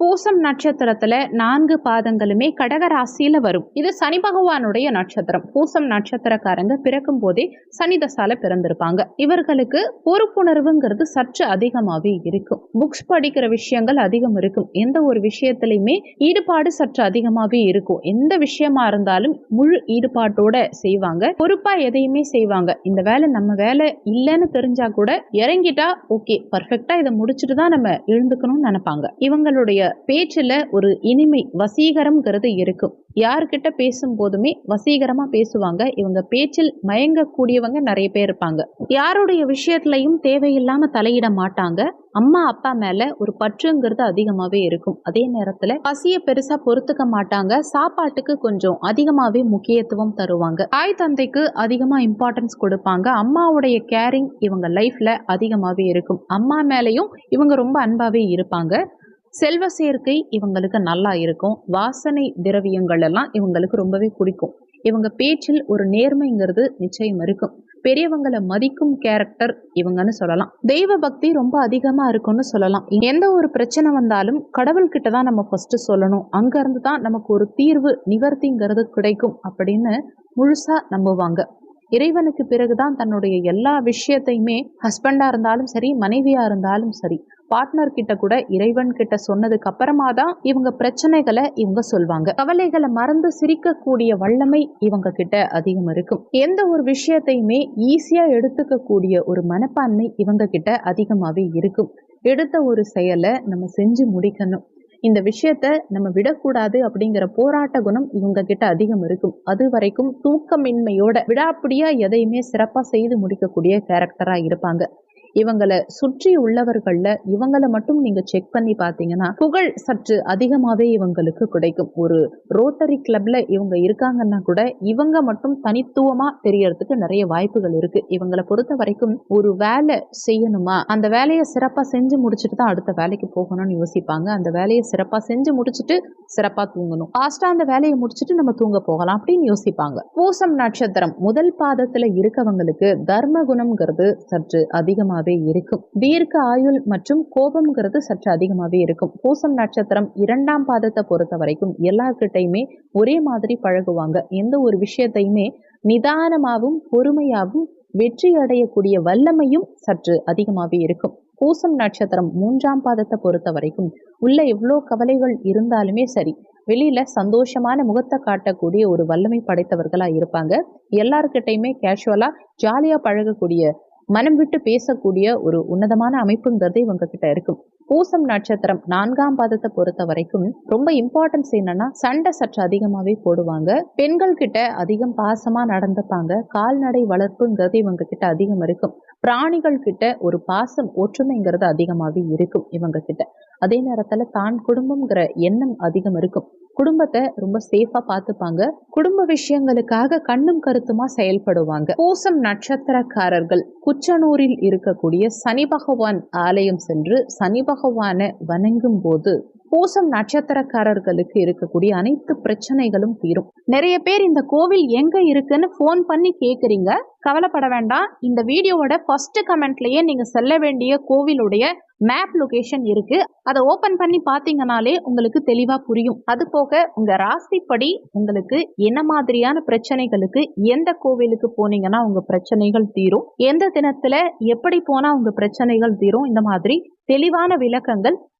பூசம் நட்சத்திரத்துல நான்கு பாதங்களுமே கடக ராசியில வரும். இது சனி பகவானுடைய நட்சத்திரம். பூசம் நட்சத்திரக்காரங்க பிறக்கும் போதே சனிதசால பிறந்திருப்பாங்க. இவர்களுக்கு பொறுப்புணர்வுங்கிறது சற்று அதிகமாவே இருக்கும். புக்ஸ் படிக்கிற விஷயங்கள் அதிகம் இருக்கும். எந்த ஒரு விஷயத்திலையுமே ஈடுபாடு சற்று அதிகமாவே இருக்கும். எந்த விஷயமா இருந்தாலும் முழு ஈடுபாட்டோட செய்வாங்க. பொறுப்பா எதையுமே செய்வாங்க. இந்த வேலை நம்ம வேலை இல்லைன்னு தெரிஞ்சா கூட இறங்கிட்டா ஓகே பர்ஃபெக்டா இதை முடிச்சுட்டு தான் நம்ம எழுந்துக்கணும்னு நினைப்பாங்க. இவங்களுடைய பேச்சுல ஒரு இனிமை வசீகரம்ங்கிறது இருக்கும். யார்கிட்ட பேசும் போதுமே வசீகரமா பேசுவாங்க. இவங்க பேச்சில் மயங்கக்கூடியவங்க நிறைய பேர் இருப்பாங்க. யாருடைய விஷயத்துலையும் தேவையில்லாம தலையிட மாட்டாங்க. அம்மா அப்பா மேல ஒரு பற்றுங்கிறது அதிகமாவே இருக்கும். அதே நேரத்துல பசியை பெருசா பொறுத்துக்க மாட்டாங்க. சாப்பாட்டுக்கு கொஞ்சம் அதிகமாவே முக்கியத்துவம் தருவாங்க. தாய் தந்தைக்கு அதிகமா இம்பார்ட்டன்ஸ் கொடுப்பாங்க. அம்மாவுடைய கேரிங் இவங்க லைஃப்ல அதிகமாவே இருக்கும். அம்மா மேலையும் இவங்க ரொம்ப அன்பாவே இருப்பாங்க. செல்வ சேர்க்கை இவங்களுக்கு நல்லா இருக்கும். வாசனை திரவியங்கள் எல்லாம் இவங்களுக்கு ரொம்பவே பிடிக்கும். இவங்க பேச்சில் ஒரு நேர்மைங்கிறது நிச்சயம் இருக்கும். பெரியவங்களை மதிக்கும் கேரக்டர் இவங்கன்னு சொல்லலாம். தெய்வ பக்தி ரொம்ப அதிகமா இருக்கும்னு சொல்லலாம். எந்த ஒரு பிரச்சனை வந்தாலும் கடவுள்கிட்ட தான் நம்ம ஃபர்ஸ்ட் சொல்லணும். அங்க இருந்து தான் நமக்கு ஒரு தீர்வு நிவர்த்திங்கிறது கிடைக்கும் அப்படின்னு முழுசா நம்புவாங்க. இறைவனுக்கு பிறகுதான் தன்னுடைய எல்லா விஷயத்தையுமே ஹஸ்பண்டா இருந்தாலும் சரி மனைவியா இருந்தாலும் சரி பார்ட்னர் கிட்ட கூட இறைவன் கிட்ட சொன்னதுக்கு அப்புறமா தான் இவங்க பிரச்சனைகளை இவங்க சொல்வாங்க. கவலைகளை மறந்து சிரிக்கக்கூடிய வல்லமை இவங்க கிட்ட அதிகம் இருக்கும். எந்த ஒரு விஷயத்தையுமே ஈஸியா எடுத்துக்கக்கூடிய ஒரு மனப்பான்மை இவங்க கிட்ட அதிகமாகவே இருக்கும். எடுத்த ஒரு செயலை நம்ம செஞ்சு முடிக்கணும். இந்த விஷயத்த நம்ம விடக்கூடாது அப்படிங்கிற போராட்ட குணம் இவங்க கிட்ட அதிகம் இருக்கும். அது வரைக்கும் தூக்கமின்மையோட விடாப்பிடியா எதையுமே சிறப்பா செய்து முடிக்கக்கூடிய கேரக்டரா இருப்பாங்க. இவங்களை சுற்றி உள்ளவர்கள்ல இவங்களை மட்டும் நீங்க செக் பண்ணி பார்த்தீங்கன்னா புகழ் சற்று அதிகமாவே இவங்களுக்கு கிடைக்கும். ஒரு ரோட்டரி கிளப்ல இவங்க இருக்காங்கன்னா கூட இவங்க மட்டும் தனித்துவமா தெரியறதுக்கு நிறைய வாய்ப்புகள் இருக்கு. இவங்களை பொறுத்த வரைக்கும் ஒரு வேலை செய்யணுமா? அந்த வேலையை சிறப்பா செஞ்சு முடிச்சுட்டு தான் அடுத்த வேலைக்கு போகணும்னு யோசிப்பாங்க. அந்த வேலையை சிறப்பா செஞ்சு முடிச்சுட்டு சிறப்பா தூங்கணும். ஃபாஸ்டா அந்த வேலையை முடிச்சுட்டு நம்ம தூங்க போகலாம் அப்படின்னு யோசிப்பாங்க. பூசம் நட்சத்திரம் முதல் பாதத்துல இருக்கவங்களுக்கு தர்ம குணம்ங்கிறது சற்று அதிகமாகவே இருக்கும். தீர்க்க ஆயுள் மற்றும் கோபம்ங்கிறது சற்று அதிகமாகவே இருக்கும். பூசம் நட்சத்திரம் இரண்டாம் பாதத்தை பொறுத்த வரைக்கும் எல்லார்கிட்டையுமே ஒரே மாதிரி பழகுவாங்க. எந்த ஒரு விஷயத்தையுமே நிதானமாகவும் பொறுமையாகவும் வெற்றி அடையக்கூடிய வல்லமையும் சற்று அதிகமாகவே இருக்கும். பூசம் நட்சத்திரம் மூன்றாம் பாதத்தை பொறுத்த வரைக்கும் உள்ள எவ்வளோ கவலைகள் இருந்தாலுமே சரி வெளியில சந்தோஷமான முகத்தை காட்டக்கூடிய ஒரு வல்லமை படைத்தவர்களா இருப்பாங்க. எல்லாருக்கிட்டையுமே கேஷுவலா ஜாலியா பழகக்கூடிய மனம் விட்டு பேசக்கூடிய ஒரு உன்னதமான அமைப்புங்கிறது இவங்க கிட்ட இருக்கும் பூசம் நட்சத்திரம் நான்காம் பாதத்தை பொறுத்த வரைக்கும் ரொம்ப இம்பார்ட்டன்ஸ் என்னன்னா சண்டை சற்று அதிகமாகவே போடுவாங்க. பெண்கள் கிட்ட அதிகம் பாசமா நடந்துப்பாங்க. கால்நடை வளர்ப்புங்கிறது இவங்க கிட்ட அதிகம் இருக்கும். பிராணிகள் கிட்ட ஒரு பாசம் ஒற்றுமைங்கிறது அதிகமாகவே இருக்கும் இவங்க கிட்ட அதே நேரத்துல தான் குடும்பம்ங்கிற எண்ணம் அதிகம் இருக்கும். குடும்பத்தை ரொம்ப சேஃபா பார்த்துப்பாங்க. குடும்ப விஷயங்களுக்காக கண்ணும் கருத்துமா செயல்படுவாங்க. பூசம் நட்சத்திரக்காரர்கள் குச்சனூரில் இருக்கக்கூடிய சனி பகவான் ஆலயம் சென்று சனி பகவானை வணங்கும் போது பூசம் நட்சத்திரக்காரர்களுக்கு இருக்கக்கூடிய அனைத்து பிரச்சனைகளும் தீரும். நிறைய பேர் இந்த கோவில் எங்க இருக்குன்னு ஃபோன் பண்ணி கேக்குறீங்க. கவலைப்பட வேண்டாம். இந்த வீடியோவோட ஃபர்ஸ்ட் கமெண்ட்லயே நீங்க செல்ல வேண்டிய கோவிலுடைய மேப் லொகேஷன் இருக்கு. அதை ஓபன் பண்ணி பாத்தீங்கனாலே உங்களுக்கு தெளிவா புரியும். அது போக உங்க ராசிப்படி உங்களுக்கு என்ன மாதிரியான பிரச்சனைகளுக்கு எந்த கோவிலுக்கு போனீங்கன்னா உங்க பிரச்சனைகள் தீரும். எந்த தினத்துல எப்படி போனா உங்க பிரச்சனைகள் தீரும். இந்த மாதிரி தெளிவான விளக்கங்கள்